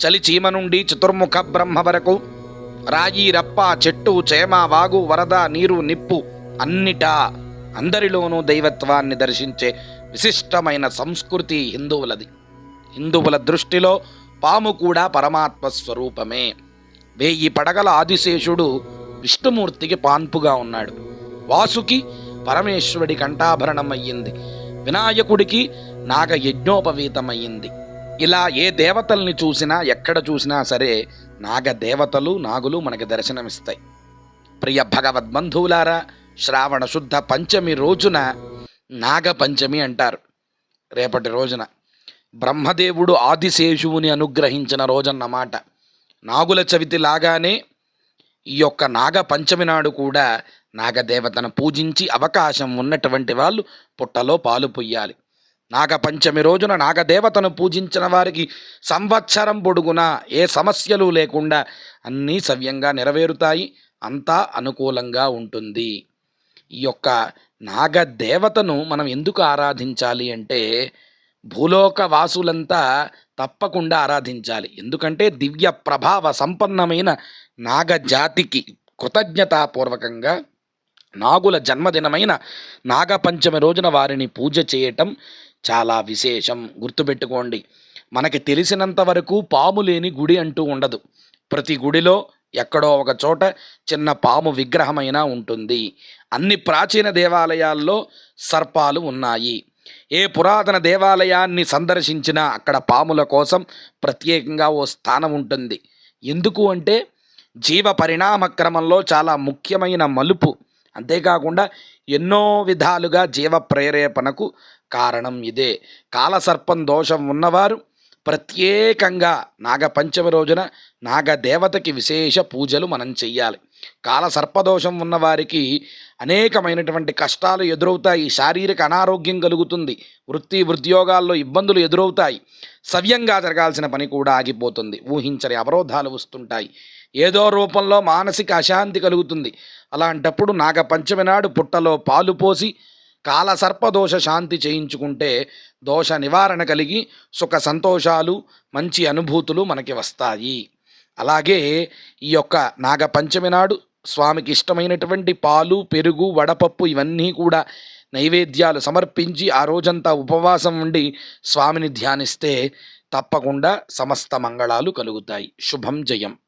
చలి చీమ నుండి చతుర్ముఖ బ్రహ్మ వరకు. రాయి రప్ప చెట్టు చేమ వాగు వరద నీరు నిప్పు అన్నిటా అందరిలోనూ దైవత్వాన్ని దర్శించే విశిష్టమైన సంస్కృతి హిందువులది. హిందువుల దృష్టిలో పాము కూడా పరమాత్మ స్వరూపమే. వేయి పడగల ఆదిశేషుడు విష్ణుమూర్తికి పాన్పుగా ఉన్నాడు. వాసుకి పరమేశ్వరుడి కంఠాభరణం అయ్యింది వినాయకుడికి నాగయజ్ఞోపవీతమయ్యింది. ఇలా ఏ దేవతల్ని చూసినా ఎక్కడ చూసినా సరే నాగ దేవతలు నాగులు మనకి దర్శనమిస్తాయి. ప్రియ భగవద్బంధువులారా శ్రావణ శుద్ధ పంచమి రోజున నాగ పంచమి అంటారు. రేపటి రోజున బ్రహ్మదేవుడు ఆదిశేషువుని అనుగ్రహించిన రోజన్నమాట నాగుల చవితి లాగానే ఈ యొక్క నాగ పంచమి నాడు కూడా నాగదేవతను పూజించి అవకాశం ఉన్నటువంటి వాళ్ళు పుట్టలో పాలు పొయ్యాలి. నాగపంచమి రోజున నాగదేవతను పూజించిన వారికి సంవత్సరం పొడుగునా ఏ సమస్యలు లేకుండా అన్నీ సవ్యంగా నెరవేరుతాయి. అంతా అనుకూలంగా ఉంటుంది. ఈ యొక్క నాగదేవతను మనం ఎందుకు ఆరాధించాలి అంటే భూలోక వాసులంతా తప్పకుండా ఆరాధించాలి. ఎందుకంటే దివ్య ప్రభావ సంపన్నమైన నాగజాతికి కృతజ్ఞతాపూర్వకంగా నాగుల జన్మదినమైన నాగపంచమి రోజున వారిని పూజ చేయటం చాలా విశేషం గుర్తుపెట్టుకోండి. మనకి తెలిసినంత వరకు పాము లేని గుడి అంటూ ఉండదు. ప్రతి గుడిలో ఎక్కడో ఒక చోట చిన్న పాము విగ్రహమైనా ఉంటుంది. అన్ని ప్రాచీన దేవాలయాల్లో సర్పాలు ఉన్నాయి. ఏ పురాతన దేవాలయాన్ని సందర్శించినా అక్కడ పాముల కోసం ప్రత్యేకంగా ఓ స్థానం ఉంటుంది. ఎందుకు అంటే జీవ పరిణామ క్రమంలో చాలా ముఖ్యమైన మలుపు అంతేకాకుండా ఎన్నో విధాలుగా జీవ ప్రేరేపణకు కారణం ఇదే. కాలసర్పం దోషం ఉన్నవారు ప్రత్యేకంగా నాగపంచమి రోజున నాగదేవతకి విశేష పూజలు మనం చెయ్యాలి. కాల సర్పదోషం ఉన్నవారికి అనేకమైనటువంటి కష్టాలు ఎదురవుతాయి. శారీరక అనారోగ్యం కలుగుతుంది. వృత్తి ఉద్యోగాల్లో ఇబ్బందులు ఎదురవుతాయి. సవ్యంగా జరగాల్సిన పని కూడా ఆగిపోతుంది. ఊహించని అవరోధాలు వస్తుంటాయి. ఏదో రూపంలో మానసిక అశాంతి కలుగుతుంది. అలాంటప్పుడు నాగపంచమి నాడు పుట్టలో పాలు పోసి కాల సర్పదోష శాంతి చేయించుకుంటే దోష నివారణ కలిగి సుఖ సంతోషాలు మంచి అనుభూతులు మనకి వస్తాయి. అలాగే ఈ యొక్క నాగపంచమి నాడు స్వామికి ఇష్టమైనటువంటి పాలు పెరుగు వడపప్పు ఇవన్నీ కూడా నైవేద్యాలు సమర్పించి ఆ రోజంతా ఉపవాసం ఉండి స్వామిని ధ్యానిస్తే తప్పకుండా సమస్త మంగళాలు కలుగుతాయి. శుభం జయం.